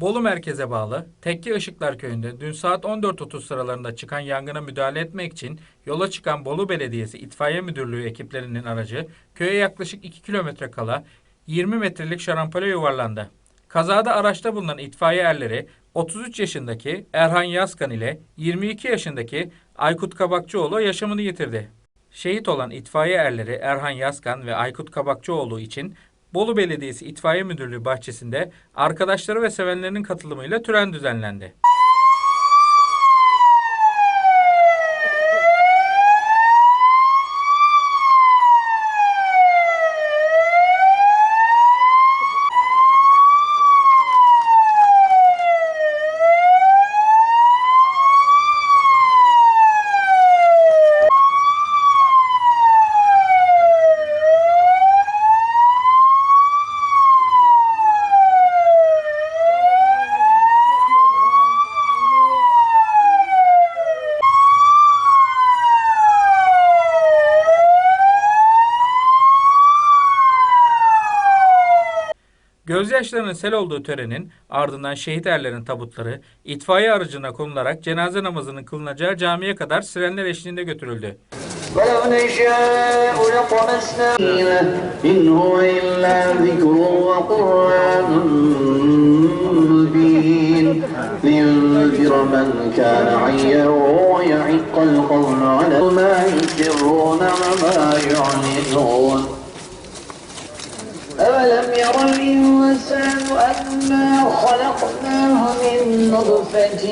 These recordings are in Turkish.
Bolu merkeze bağlı Tekke Işıklar Köyü'nde dün saat 14.30 sıralarında çıkan yangına müdahale etmek için yola çıkan Bolu Belediyesi İtfaiye Müdürlüğü ekiplerinin aracı köye yaklaşık 2 kilometre kala 20 metrelik şarampole yuvarlandı. Kazada araçta bulunan itfaiye erleri 33 yaşındaki Erhan Yazkan ile 22 yaşındaki Aykut Kabakçıoğlu yaşamını yitirdi. Şehit olan itfaiye erleri Erhan Yazkan ve Aykut Kabakçıoğlu için Bolu Belediyesi İtfaiye Müdürlüğü bahçesinde arkadaşları ve sevenlerinin katılımıyla tören düzenlendi. Gözyaşlarının sel olduğu törenin ardından şehit erlerin tabutları itfaiye aracına konularak cenaze namazının kılınacağı camiye kadar sirenler eşliğinde götürüldü. أولم ير الإنسان أنا خلقناه من نطفة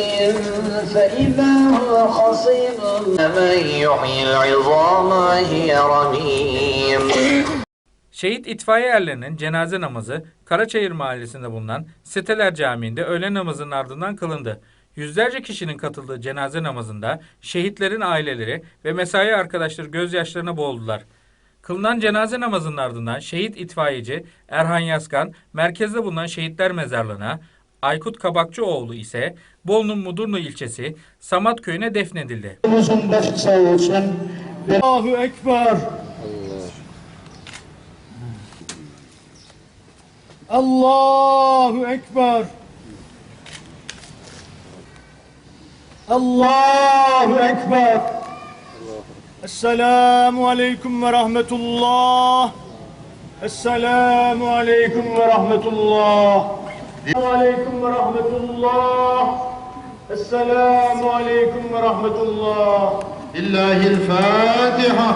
فإذا هو خصيم من يحيي العظام وهي رميم Şehit itfaiye erlerinin cenaze namazı Karaçayır mahallesinde bulunan Siteler Camii'nde öğle namazının ardından kılındı. Yüzlerce kişinin katıldığı cenaze namazında şehitlerin aileleri ve mesai arkadaşları gözyaşlarına boğuldular. Kılınan cenaze namazının ardından şehit itfaiyeci Erhan Yazkan merkezde bulunan şehitler mezarlığına, Aykut Kabakçıoğlu ise Bolu'nun Mudurnu ilçesi Samat köyüne defnedildi. Uzun başı sağ olsun. Allahu Ekber. Allahu Ekber. Allahu Ekber. السلام عليكم ورحمة الله. السلام عليكم ورحمة الله. السلام عليكم ورحمة الله. السلام عليكم ورحمة الله. لله الفاتحة.